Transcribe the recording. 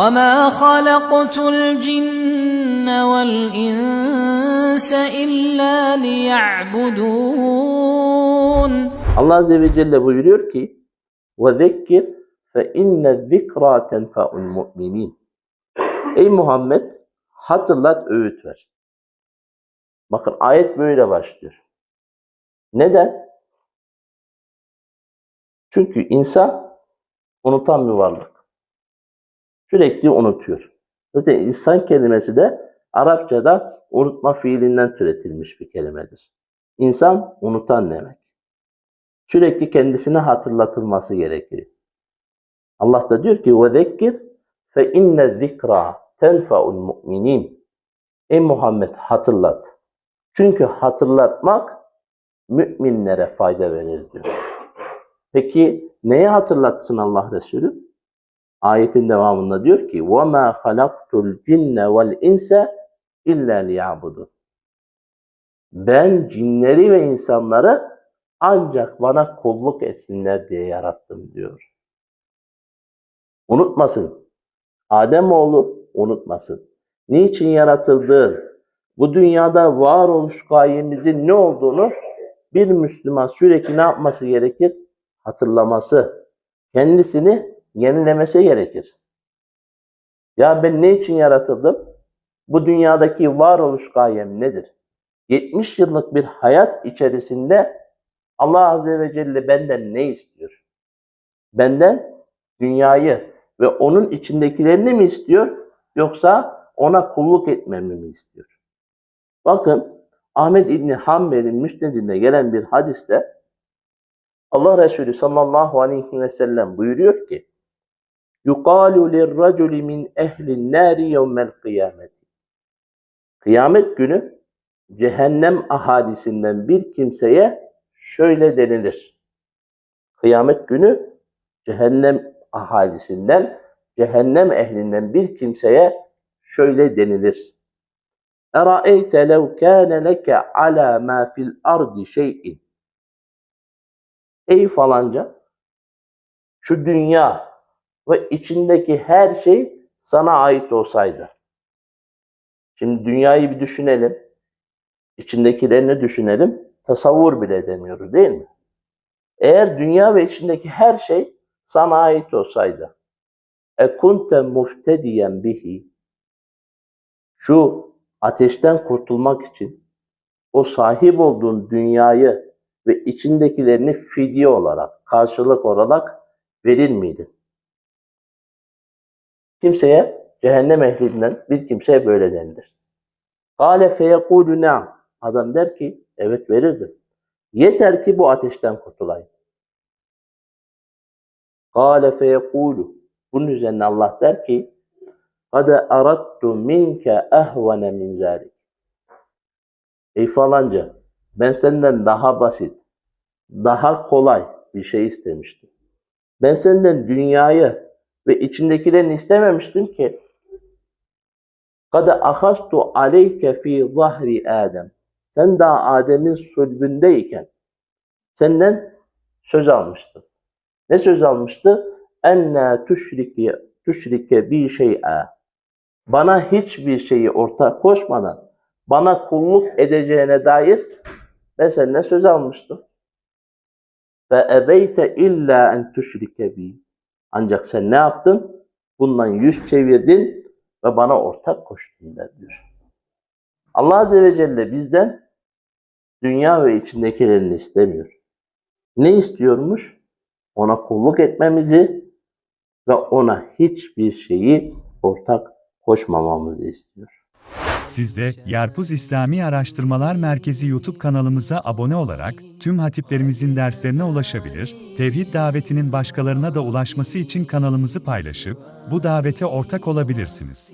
وما خلقت الجن والإنس إلا ليعبدون Allah Azze ve Celle buyuruyor ki وَذَكِّرْ فَاِنَّ الذِّكْرَى تَنْفَعُ الْمُؤْمِنِينَ Ey Muhammed hatırlat öğüt ver. Bakın ayet böyle başlıyor. Neden? Çünkü insan unutan bir varlık. Sürekli unutuyor. Zaten insan kelimesi de Arapçada unutma fiilinden türetilmiş bir kelimedir. İnsan unutan demek. Sürekli kendisine hatırlatılması gerekir. Allah da diyor ki وَذَكِّرْ فَاِنَّ الذِّكْرَى تَنْفَعُ الْمُؤْمِنِينَ Ey Muhammed hatırlat. Çünkü hatırlatmak müminlere fayda verir diyor. Peki neye hatırlatsın Allah Resulü? Ayetin devamında diyor ki وَمَا خَلَقْتُ الْجِنَّ وَالْاِنْسَ اِلَّا لِيَعْبُدُونَ Ben cinleri ve insanları ancak bana kulluk etsinler diye yarattım diyor. Unutmasın. Ademoğlu unutmasın. Niçin yaratıldığın, bu dünyada varoluş gayemizin ne olduğunu bir Müslüman sürekli ne yapması gerekir? Hatırlaması, kendisini yenilemesi gerekir. Ya ben ne için yaratıldım? Bu dünyadaki varoluş gayem nedir? 70 yıllık bir hayat içerisinde Allah Azze ve Celle benden ne istiyor? Benden dünyayı ve onun içindekilerini mi istiyor? Yoksa ona kulluk etmemi mi istiyor? Bakın Ahmet İbni Hanbel'in müsnedinde gelen bir hadiste Allah Resulü sallallahu aleyhi ve sellem buyuruyor ki yuqalu lirraculi min ehlin nari yevmel kıyameti Kıyamet günü cehennem ahalisinden bir kimseye şöyle denilir. Kıyamet günü cehennem ahalisinden, cehennem ehlinden bir kimseye şöyle denilir. Eraeyte lev kâne leke alâ mâ fil ardi şey'in. Ey falanca, şu dünya ve içindeki her şey sana ait olsaydı. Şimdi dünyayı bir düşünelim. İçindekilerini düşünelim. Tasavvur bile edemiyoruz değil mi? Eğer dünya ve içindeki her şey sana ait olsaydı. E kunte muftediyen bihi. Şu ateşten kurtulmak için o sahip olduğun dünyayı ve içindekilerini fidye olarak, karşılık olarak verir miydin? Kimseye, cehennem ehlinden bir kimseye böyle denilir. Kale feyekulu na'am. Adam der ki, evet verirdim. Yeter ki bu ateşten kurtulayım. Kale feyekulu. Bunun üzerine Allah der ki, Kade arattu minke ehvene min zalik. Ey falanca, ben senden daha basit, daha kolay bir şey istemiştim. Ben senden dünyayı ve içindekilerini istememiştim ki. Kade ahastu aleyke fi zahri Adem. Sen daha Adem'in sulbündeyken senden söz almıştım. Ne söz almıştı? Enne tüşrike, tüşrike bir şey'a. Bana hiçbir şeyi ortak koşmadan bana kulluk edeceğine dair ben senden söz almıştım. Ve ebeyte illa en tüşrike bi. Ancak sen ne yaptın? Bundan yüz çevirdin ve bana ortak koştun der. Allah Azze ve Celle bizden dünya ve içindekilerini istemiyor. Ne istiyormuş? Ona kulluk etmemizi ve ona hiçbir şeyi ortak koşmamamızı istiyor. Siz de Yarpuz İslami Araştırmalar Merkezi YouTube kanalımıza abone olarak tüm hatiplerimizin derslerine ulaşabilir, tevhid davetinin başkalarına da ulaşması için kanalımızı paylaşıp bu davete ortak olabilirsiniz.